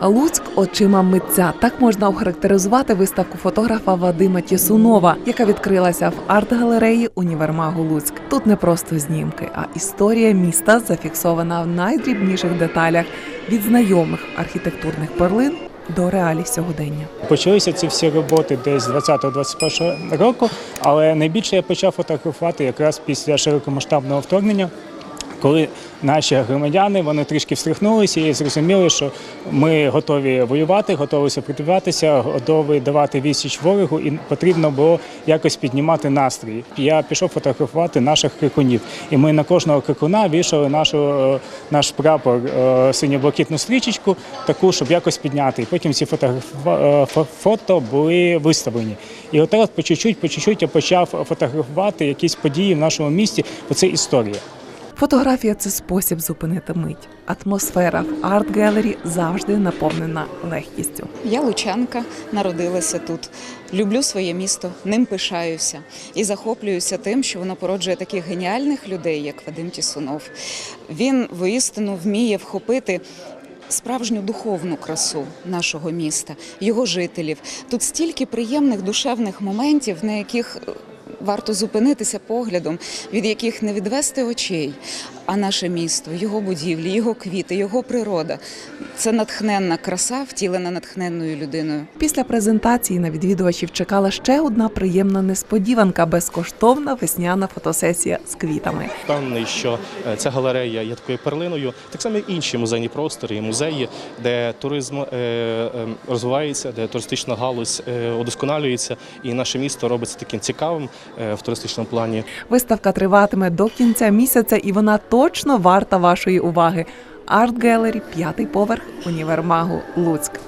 Луцьк очима митця. Так можна охарактеризувати виставку фотографа Вадима Тєсунова, яка відкрилася в арт-галереї універмагу Луцьк. Тут не просто знімки, а історія міста зафіксована в найдрібніших деталях від знайомих архітектурних перлин до реалій сьогодення. Почалися ці всі роботи десь з 20-21 року, але найбільше я почав фотографувати якраз після широкомасштабного вторгнення. Коли наші громадяни вони трішки встряхнулися і зрозуміли, що ми готові воювати, готові сопротивлятися, готові давати відсіч ворогу, і потрібно було якось піднімати настрій. Я пішов фотографувати наших крикунів, і ми на кожного крикуна вішали нашу е, наш прапор е, синьо-блакитну стрічечку, таку, щоб якось підняти. І потім ці е, фото були виставлені. І от по чуть-чуть, по чуть-чуть я почав фотографувати якісь події в нашому місті, бо це історія. Фотографія це спосіб зупинити мить. Атмосфера в арт-гелері завжди наповнена легкістю. Я лучанка, народилася тут. Люблю своє місто, ним пишаюся і захоплююся тим, що воно породжує таких геніальних людей, як Вадим Тісунов. Він воістину вміє вхопити. Справжню духовну красу нашого міста, його жителів. Тут стільки приємних душевних моментів, на яких е, варто зупинитися поглядом, від яких не відвести очей. А наше місто, його будівлі, його квіти, його природа це натхненна краса, втілена натхненною людиною. Після презентації на відвідувачів чекала ще одна приємна несподіванка безкоштовна весняна фотосесія з квітами. Впевнений, що е, ця галерея є такою перлиною, так само як інші музейні простори і музеї, де туризм е, е, розвивається, де туристична галузь удосконалюється, і наше місто робиться таким цікавим в туристичному плані. Виставка триватиме до кінця місяця, і вона точно варта вашої уваги. Арт Гелері, п'ятий поверх універмагу Луцьк.